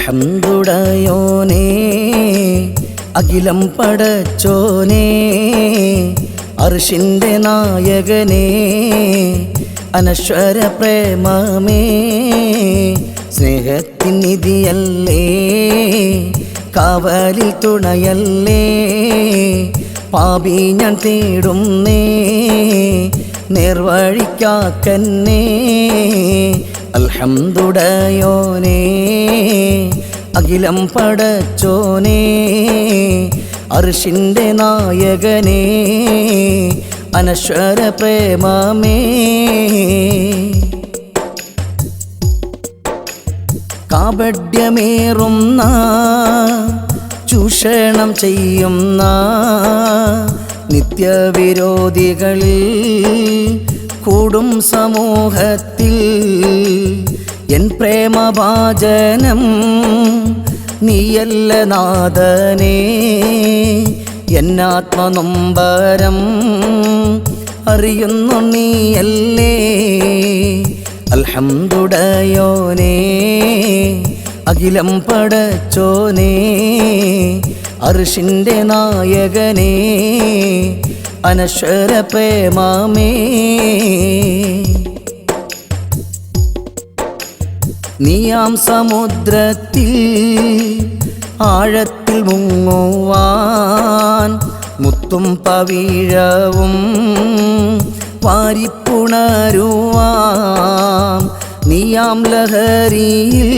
അൽഹംദുടയോനേ അഖിലം പടച്ചോനേ അർഷിന്റെ നായകനേ അനശ്വര പ്രേമമേ സ്നേഹത്തിൻ നിധിയല്ലേ കാവലിൽ തുണയല്ലേ പാപി ഞാൻ തേടുന്നേ നേർവഴിക്കാക്കന്നേ അൽഹംദുടയോനേ അഖിലം പടച്ചോനേ അർഷിന്റെ നായകനേ അനശ്വര പ്രേമമേ. കാപഡ്യമേറുന്ന ചൂഷണം ചെയ്യുന്ന നിത്യവിരോധികളിൽ കൂടും സമൂഹത്തിൽ. എൻ പ്രേമഭാജനം നീയല്ല നാഥനേ. എന്നാത്മനൊമ്പരം അറിയുന്നു നീയല്ലേ. അൽഹംദുടയോനേ അഖിലം പടച്ചോനേ അർഷിന്റെ നായകനേ. അനശ്വര പ്രേമാമേ. നീയാം സമുദ്രത്തിൽ ആഴത്തിൽ മുങ്ങുവാൻ മുത്തും പവിഴവും വാരിപ്പുണരുവാം. നീയാം ലഹരിയിൽ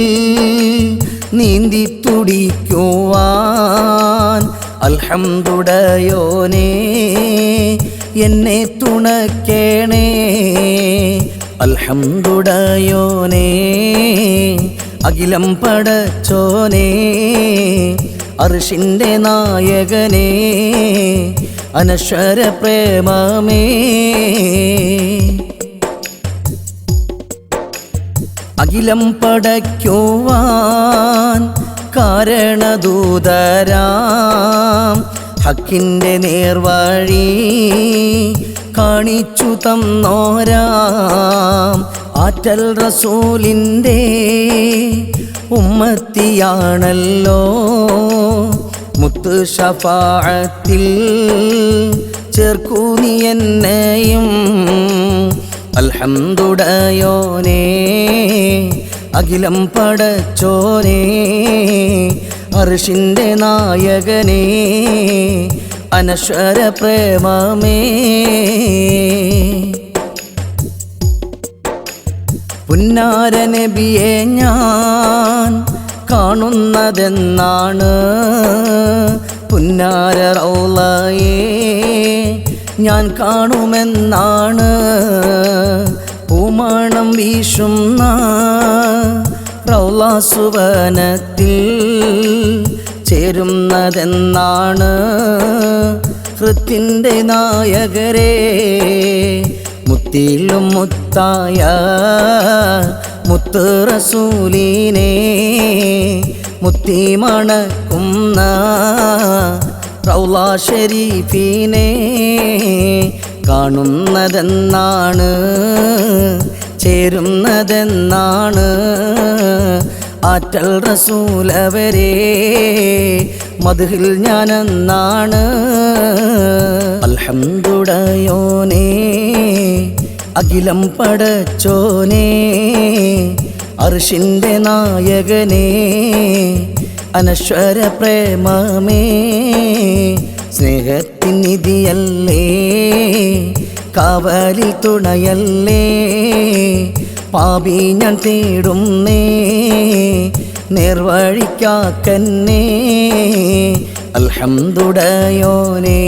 നീന്തി തുടിക്കുവാൻ അൽഹംദുടയോനേ. എന്നെ തുണക്കേണേ. അൽഹംദുടയോനേ അഖിലം പടച്ചോനേ അർഷിന്റെ നായകനേ അനശ്വര പ്രേമമേ. അഖിലം പടയ്ക്കുവാൻ കാരണദൂതരാം. ഹക്കിന്റെ നേർവഴി കാണിച്ചു തന്നോരാം ആറ്റൽ റസൂലിന്റെ ഉമ്മത്തിയാണല്ലോ. മുത്ത് ഷഫാഴത്തിൽ ചേർക്കൂ നീ എന്നെയും. അൽഹംദുടയോനേ അഖിലം പടച്ചോനേ അർഷിന്റെ നായകനേ അനശ്വര പ്രേമമേ. പുന്നാര ഞാൻ കാണുന്നതെന്നാണ് പുന്നാര റൗളയെ ഞാൻ കാണുമെന്നാണ് പൂമണം വീശുന്ന റൗളാസുവനത്തിൽ ചേരുന്നതെന്നാണ് ഹൃത്തിന്റെ നായകരെ. മുത്തിലും മുത്തായ മുത്ത് റസൂലിനെ മുത്തി മണക്കുന്ന ഷരീഫിനെ കാണുന്നതെന്നാണ് ചേരുന്നതെന്നാണ് ആറ്റൽ റസൂലവരെ മധുഹിൽ ഞാനെന്നാണ്. അൽഹംദുടയോനേ അഖിലം പടച്ചോനേ അർഷിന്റെ നായകനേ അനശ്വര പ്രേമമേ സ്നേഹത്തിൻ നിധിയല്ലേ കാവലിൽ തുണയല്ലേ പാപി ഞാൻ തേടുന്നേ. നേർവഴിക്കാക്കന്നേ. അൽഹംദുടയോനേ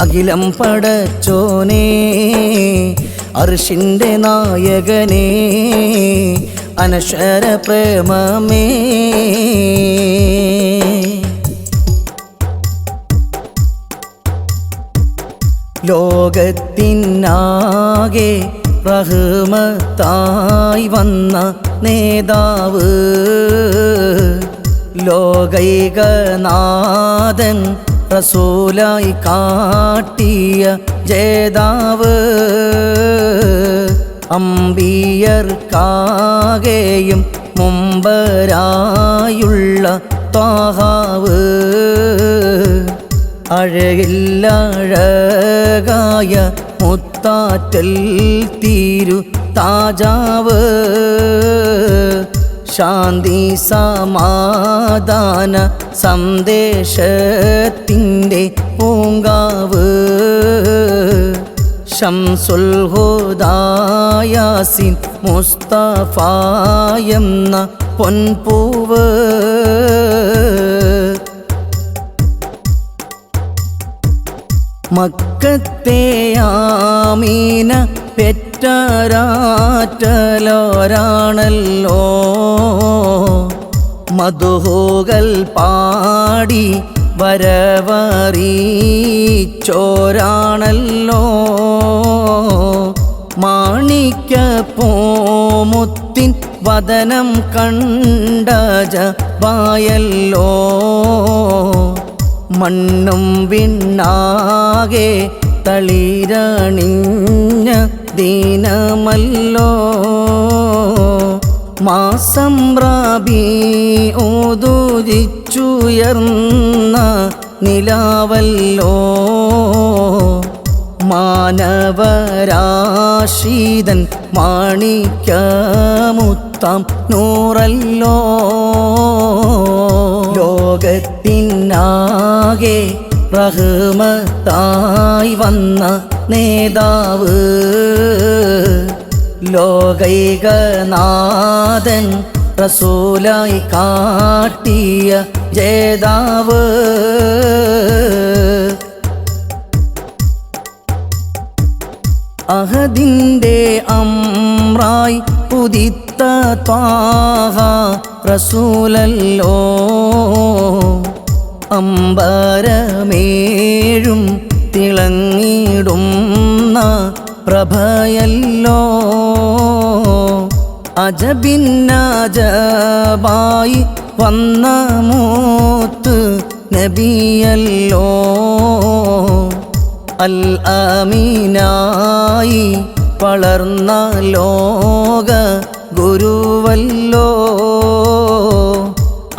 അഖിലം പടച്ചോനേ അർഷിന്റെ നായകനേ അനശ്വര പ്രേമമേ. ലോകത്തിനാകെ റഹ്മത്തായി വന്ന നേതാവ് ലോകൈകനാഥൻ റസൂലായി കാട്ടിയ ജേതാവ് അമ്പിയർക്കാകെയും മുമ്പരായുള്ള താഹാവ് അഴകില്ലഴകായ മുത്താറ്റൽ തീരു താജാവ്. ശാന്തി സമാധാന സന്ദേശത്തിന്റെ പൂങ്കാവ്. ഷംസുൽ ഹുദായാസിൻ മുസ്തഫ എന്ന പൊൻപൂവ്. മക്കത്തെ ആമീന പെറ്റരാറ്റലോരാണല്ലോ. മധുഹോകൾ പാടി വരവറിച്ചോരാണല്ലോ മാണിക്ക പോമുത്തിൻ വദനം കണ്ടജ വായല്ലോ. മണ്ണും വിണ്ണാകെ തളിരണിഞ്ഞ ദീനമല്ലോ. മാസം റാബി ഓതുരിച്ചുയർന്ന നിലാവല്ലോ. മാനവരാശീതൻ മാണിക്യമുത്താം നൂറല്ലോ. ലോകത്തിനാകെ റഹ്മത്തായി വന്ന നേതാവ്. ലോകൈകനാഥൻ റസൂലായി കാട്ടിയ ജേതാവ്. അഹദിന്റെ അമ്രായി പുതിത്ത ത്വാഹ റസൂലല്ലോ. അമ്പരമേഴും തിളങ്ങിടുന്ന പ്രഭയല്ലോ. അജബിന്നജബായി വന്ന മൂത്ത് നബിയല്ലോ. അൽ അമീനായി വളർന്ന ലോക ഗുരുവല്ലോ.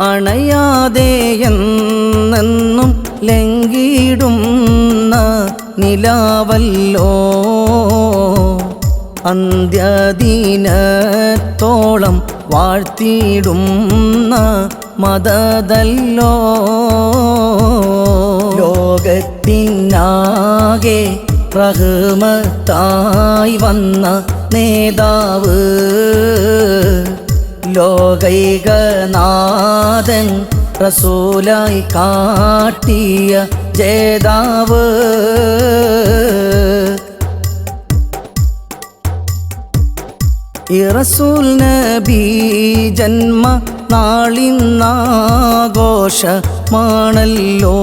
അണയാതെ എന്നെന്നും ലംഘിടുന്ന നിലാവല്ലോ. അന്ത്യദിനത്തോളം വാഴ്ത്തിയിടുന്ന മതതല്ലോ. ലോകത്തിനാകെ പ്രഹമത്തായി വന്ന നേതാവ് ലോകൈകനാഥൻ റസൂലായി കാട്ടിയ ജേതാവ്. ഇറസൂൽ നബി ജന്മ നാളിന്നാഘോഷമാണല്ലോ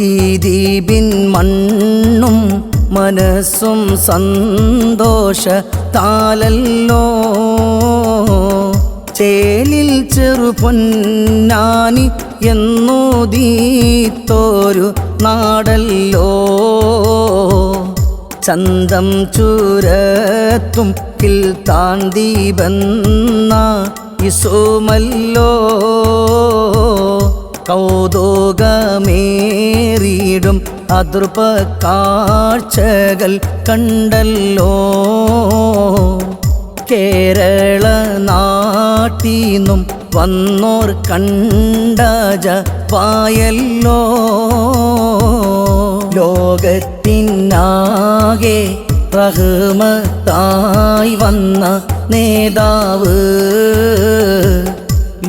ഈ ദീപിൻ മണ്ണും മനസ്സും സന്തോഷ താലല്ലോ. ചേലിൽ ചെറുപൊന്നാനി എന്നോദീത്തോരു നാടല്ലോ. ചന്തം ചുരത്തും കിൽ താണ്ടി ബന്ന ഇസുമല്ലോ കൗതുകമേറിയിടും അതൃപ കാഴ്ചകൾ കണ്ടല്ലോ. കേരള നാട്ടീന്നും വന്നോർ കണ്ടജ പായല്ലോ ലോകത്തിനാകെ റഹ്മത്തായി വന്ന നേതാവ്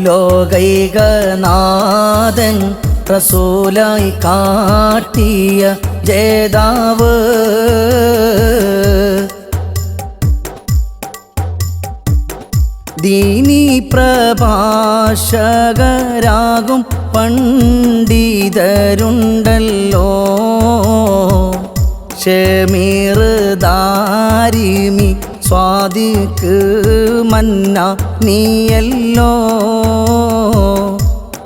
ലോകൈകനാഥൻ റസൂലായി കാട്ടിയ ജേതാവ്. ദീനി പ്രഭാഷകരാകും പണ്ഡിതരുണ്ടല്ലോ. ഷമീർ ദാരിമി സ്വാദിക്ക് മന്ന നീയല്ലോ.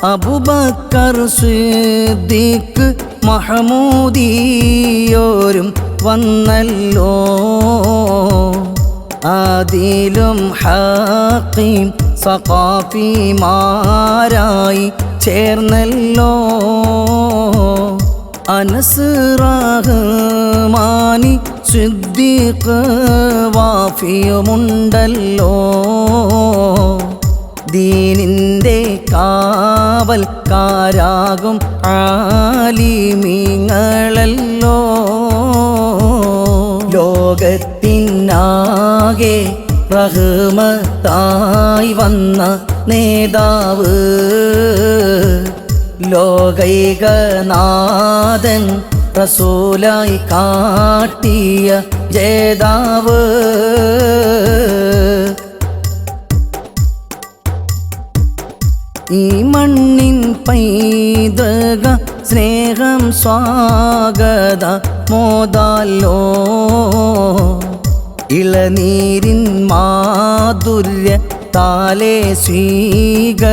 അബുബക്കർ സിദ്ദീഖ് മഹമൂദിയോരും വന്നല്ലോ. ആദിലും ഹാഖീം സഖാഫിമാരായി ചേർന്നല്ലോ. അനസ് റഹ്മാനി സിദ്ദീഖ് വാഫിയുമുണ്ടല്ലോ. ദീനിന്റെ കാവൽക്കാരാകും ആലിമീങ്ങളല്ലോ. ലോകത്തിനാകെ റഹ്മത്തായി വന്ന നേതാവ് ലോകൈകനാഥൻ റസൂലായി കാട്ടിയ ജേതാവ്. ഈ മണ്ണിൻ പൈതക സ്നേഹം സ്വാഗത മോദാലോ ഇളനീരിൻ മാധുര്യ താലേ സ്വീകരിക്കുന്നല്ലോ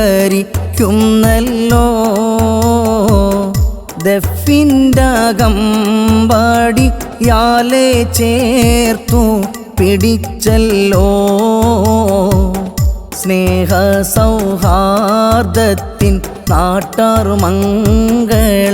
ദഫിന്റകമ്പടി യാലെ ചേർത്തു പിടിച്ചല്ലോ. സ്നേഹ സൗഹാർദ്ദത്തിൻ നാട്ടാറുമംഗള